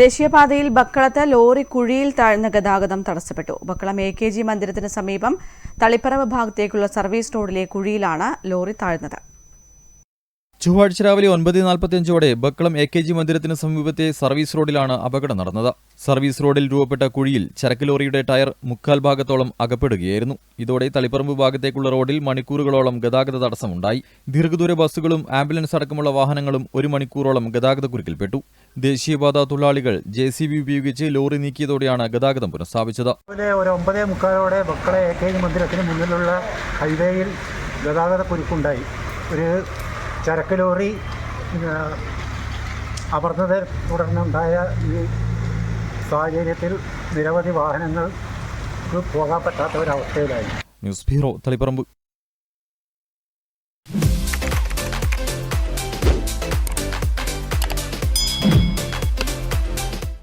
ദേശീയപാതയിൽ ബക്കളത്ത് ലോറി കുഴിയിൽ താഴ്ന്ന ഗതാഗതം തടസ്സപ്പെട്ടു. ബക്കളം എ കെ ജി മന്ദിരത്തിന് സമീപം തളിപ്പറമ്പ് ഭാഗത്തേക്കുള്ള സർവീസ് റോഡിലെ കുഴിയിലാണ് ലോറി താഴ്ന്നത്. ചൊവ്വാഴ്ച രാവിലെ ഒൻപത് നാൽപ്പത്തിയഞ്ചോടെ ബക്കളം എ കെ ജി മന്ദിരത്തിന് സമീപത്തെ സർവീസ് റോഡിലാണ് അപകടം നടന്നത്. സർവീസ് റോഡിൽ രൂപപ്പെട്ട കുഴിയിൽ ചരക്ക് ലോറിയുടെ ടയർ മുക്കാൽ ഭാഗത്തോളം അകപ്പെടുകയായിരുന്നു. ഇതോടെ തളിപ്പറമ്പ് ഭാഗത്തേക്കുള്ള റോഡിൽ മണിക്കൂറുകളോളം ഗതാഗത തടസ്സമുണ്ടായി. ദീർഘദൂര ബസ്സുകളും ആംബുലൻസ് അടക്കമുള്ള വാഹനങ്ങളും ഒരു മണിക്കൂറോളം ഗതാഗതക്കുരുക്കിൽപ്പെട്ടു. ദേശീയപാത തൊഴിലാളികൾ ജെ സി ബി ഉപയോഗിച്ച് ലോറി നീക്കിയതോടെയാണ് ഗതാഗതം പുനഃസ്ഥാപിച്ചത്. രാവിലെ ഒരു ഒമ്പതേ മുക്കാലോടെ മക്കളെ എ കെ ജി മന്ദിരത്തിന് മുന്നിലുള്ള ഹൈവേയിൽ ഗതാഗത കുരുക്കുണ്ടായി. ഒരു ചരക്ക് ലോറി ആ, അപർന്നതെ തുടർന്നുണ്ടായ ഈ സാഹചര്യത്തിൽ നിരവധി വാഹനങ്ങൾക്ക് പോകാൻ പറ്റാത്ത ഒരവസ്ഥയിലായി ന്യൂസ് ബ്യൂറോ തളിപ്പറമ്പ്.